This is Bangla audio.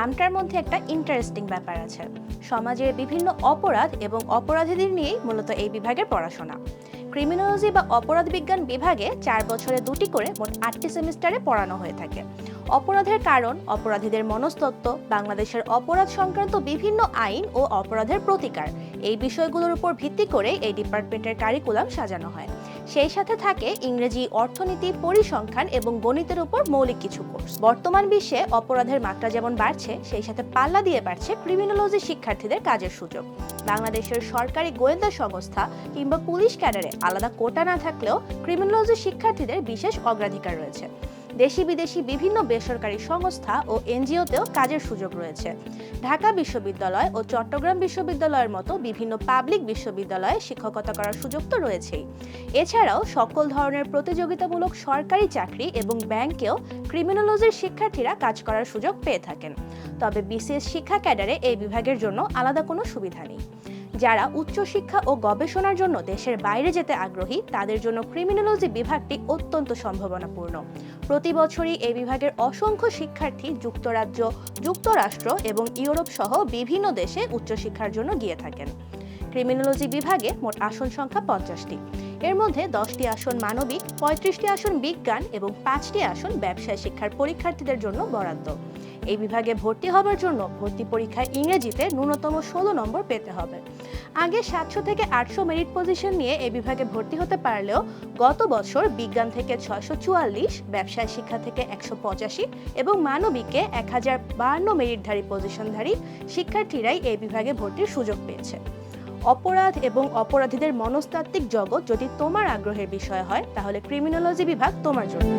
নামটার মধ্যে একটা ইন্টারেস্টিং ব্যাপার আছে। সমাজের বিভিন্ন অপরাধ এবং অপরাধীদের নিয়েই মূলত এই বিভাগের পড়াশোনা। ক্রিমিনোলজি বা অপরাধ বিজ্ঞান বিভাগে চার বছরে দুটি করে মোট আটটি সেমিস্টারে পড়ানো হয়ে থাকে। অপরাধের কারণ, অপরাধীদের মনস্তত্ত্ব, বাংলাদেশের অপরাধ সংক্রান্ত বিভিন্ন আইন ও অপরাধের প্রতিকার। এই বিষয়গুলোর উপর ভিত্তি করে এই ডিপার্টমেন্টের কারিকুলাম সাজানো হয়। সেই সাথে থাকে ইংরেজি অর্থনীতি, পরিসংখ্যান এবং গণিতের উপর মৌলিক কিছু কোর্স। বর্তমান বিশ্বে অপরাধের মাত্রা যেমন বাড়ছে, সেই সাথে পাল্লা দিয়ে বাড়ছে ক্রিমিনোলজি শিক্ষার্থীদের কাজের সুযোগ। বাংলাদেশের সরকারি গোয়েন্দা সংস্থা কিংবা পুলিশ ক্যাডারে আলাদা কোটা না থাকলেও ক্রিমিনোলজি শিক্ষার্থীদের বিশেষ অগ্রাধিকার রয়েছে। দেশি বিদেশি বিভিন্ন বেসরকারি সংস্থা ও এনজিওতেও কাজের সুযোগ রয়েছে। ঢাকা বিশ্ববিদ্যালয় ও চট্টগ্রাম বিশ্ববিদ্যালয়ের মতো বিভিন্ন পাবলিক বিশ্ববিদ্যালয়ে শিক্ষকতা করার সুযোগ তো রয়েছেই। এছাড়াও সকল ধরনের প্রতিযোগিতামূলক সরকারি চাকরি এবং ব্যাংকেও ক্রিমিনোলজির শিক্ষার্থীরা কাজ করার সুযোগ পেয়ে থাকেন। তবে বিসিএস শিক্ষা ক্যাডারে এই বিভাগের জন্য আলাদা কোনো সুবিধা নেই। যারা উচ্চশিক্ষা ও গবেষণার জন্য দেশের বাইরে যেতে আগ্রহী, তাদের জন্য ক্রিমিনোলজি বিভাগটি অত্যন্ত সম্ভাবনাপূর্ণ। প্রতি বছরই এই বিভাগের অসংখ্য শিক্ষার্থী যুক্তরাজ্য, যুক্তরাষ্ট্র এবং ইউরোপ সহ বিভিন্ন দেশে উচ্চশিক্ষার জন্য গিয়ে থাকেন। ক্রিমিনোলজি বিভাগে মোট আসন সংখ্যা পঞ্চাশটি। এর মধ্যে দশটি আসন মানবিক, পঁয়ত্রিশটি আসন বিজ্ঞান এবং পাঁচটি আসন ব্যবসায় শিক্ষার পরীক্ষার্থীদের জন্য বরাদ্দ। এই বিভাগে ভর্তি হবার জন্য ভর্তি পরীক্ষায় ইংরেজিতে ন্যূনতম ষোলো নম্বর পেতে হবে। আগে সাতশো থেকে আটশো মেরিট পজিশন নিয়ে এই বিভাগে ভর্তি হতে পারলেও গত বছর বিজ্ঞান থেকে ছয়শো চুয়াল্লিশ, ব্যবসায় শিক্ষা থেকে একশো পঁচাশি এবং মানবিকে এক হাজার বাহান্ন মেরিটধারী পজিশনধারী শিক্ষার্থীরাই এই বিভাগে ভর্তির সুযোগ পেয়েছে। অপরাধ এবং অপরাধীদের মনস্তাত্ত্বিক জগৎ যদি তোমার আগ্রহের বিষয় হয়, তাহলে ক্রিমিনোলজি বিভাগ তোমার জন্য।